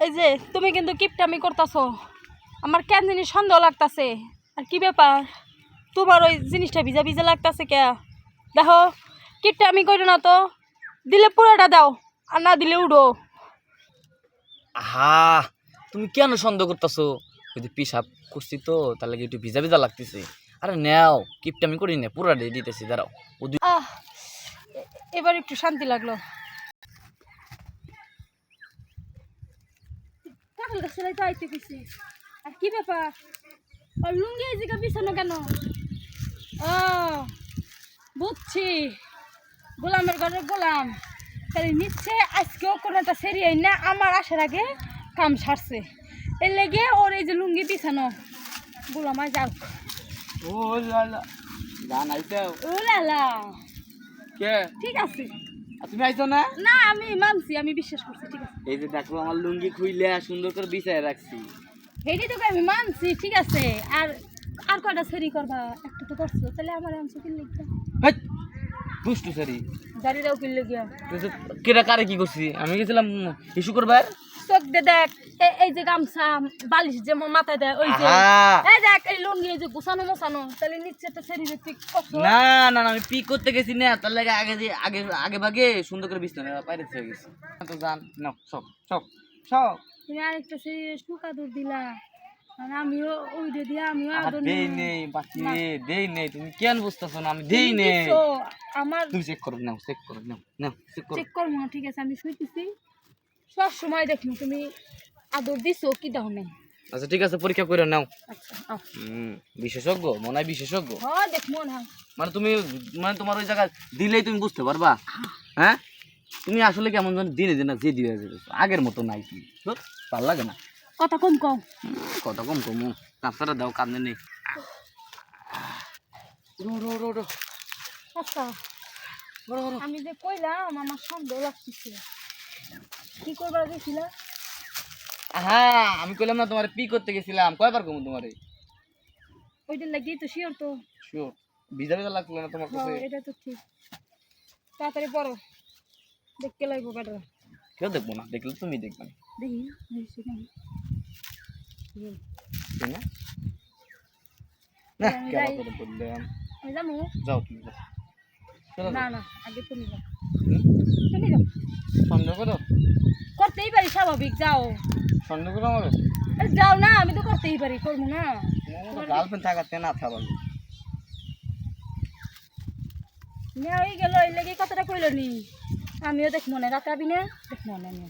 এই যে তুমি কিন্তু কিপটামি করতেছো। আমার কেন জিনিস সন্দেহ লাগতাছে। আর কি ব্যাপার? তোমার ওই জিনিসটা ভিজা ভিজা লাগতাছে কে? দেখো কিপটামি করো না তো। দিলে পুরোটা দাও আর না দিলে উড়ো। হা তুমি কেন সন্দেহ করতেছো? ওই যে পিসাব করছি তো তার লাগে একটু ভিজা ভিজা লাগতেছে? আরে নেও কিপটা আমি করি না পুরা দিয়ে দিতেছি দাঁড়াও। ও আহ এবার একটু শান্তি লাগল। কাঁঠাল গাছের তো আইতে গেছি আর কি ব্যাপার? আর লুঙ্গি এই জায়গা বিছানো কেন? ও বুঝছি। গোলামের ঘরে গোলাম। তাহলে নিচ্ছে আজকেও কোনো একটা সেরি না আমার আসার আগে কাম সারছে। এর লেগে ওর এই যে লুঙ্গি বিছানো। গোলামায় যাও। ও ও লালা কে? ঠিক আছে। তুমি আইছো না? না আমি মানছি আমি বিশ্বাস করছি ঠিক আছে। এই যে দেখো আমার লুঙ্গি খুইলা সুন্দর করে বিছায় রাখছি। হেডি তো আমি মানছি ঠিক আছে। আর আর কয়টা সেরি করবা? একটা তো করছ তাহলে আমার আনছো কিনলে হেই, দুষ্টু সারি দাড়িটাও কিনলে গিয়া কেটা কারে কি করছি? আমি গেছিলাম ইস্যু করবার। চোখ দে দেখ। এই যে গামছা বালিশ যে মাথায় দেয় ওই যে। এই দেখ এই লুঙ্গি এই যে গুছানো মোছানো তাহলে নিচ্ছে তো না না না আমি পিক করতে গেছি না তার লাগে আগে আগে আগে ভাগে সুন্দর করে বিছনা বাইরে থেকে গেছি। তো জান সব সব সব। তুমি আরেকটা সেরি শুকা দূর দিলা। আর আমিও ওই দিয়ে দিয়া আমিও আদর দেই নেই বাকি দেই নেই তুমি কেন বুঝতেছো না আমি দেই নেই। আমার তুমি চেক করো নাও চেক করো নাও নাও চেক করো। চেক করব ঠিক আছে আমি শুইতেছি। সব সময় দেখুন তুমি আদর দিছো কি দাও নাই? আচ্ছা ঠিক আছে পরীক্ষা করে নাও। আচ্ছা বিশেষজ্ঞ মনে হয় বিশেষজ্ঞ। হ্যাঁ মানে তুমি মানে তোমার ওই জায়গায় দিলেই তুমি বুঝতে পারবা। হ্যাঁ। তুমি আসলে কেমন যেন দিনে দিনে যে দিয়ে আগের মতো নাই তুমি ভালো লাগে না। কথা কম কম কথা কম কম। তাছাড়া দাও কান্দে নেই রো রো রো রো। আচ্ছা। রো, রো, রো। আমি যে কইলাম আমার সন্দেহ লাগতেছে। কি করবার গেছিল হ্যাঁ আমি কইলাম না তোমার পি করতে গেছিলাম। কয়বার কমু তোমারে? ওইটা লাগিয়ে তো শিওর তো। শিওর ভিজা ভিজা লাগল না তোমার কাছে? হ্যাঁ এটা তো ঠিক। তাড়াতাড়ি পড়ো। দেখতে লাগবো বেটা কেউ দেখব না দেখলে তুমি দেখবে। দেখি না? যাও তুমি না না আগে তুমি যাও। সন্দেহ করো? করতেই পারি স্বাভাবিক যাও। সন্দেহ করো আমাকে? যাও না আমি তো করতেই পারি করব না। গার্লফ্রেন্ড থাকাতে না থাকবা নেওয়াই গেল এই লেগে কথাটা কইল নি। আমিও দেখব না রাখাবি না দেখব না আমিও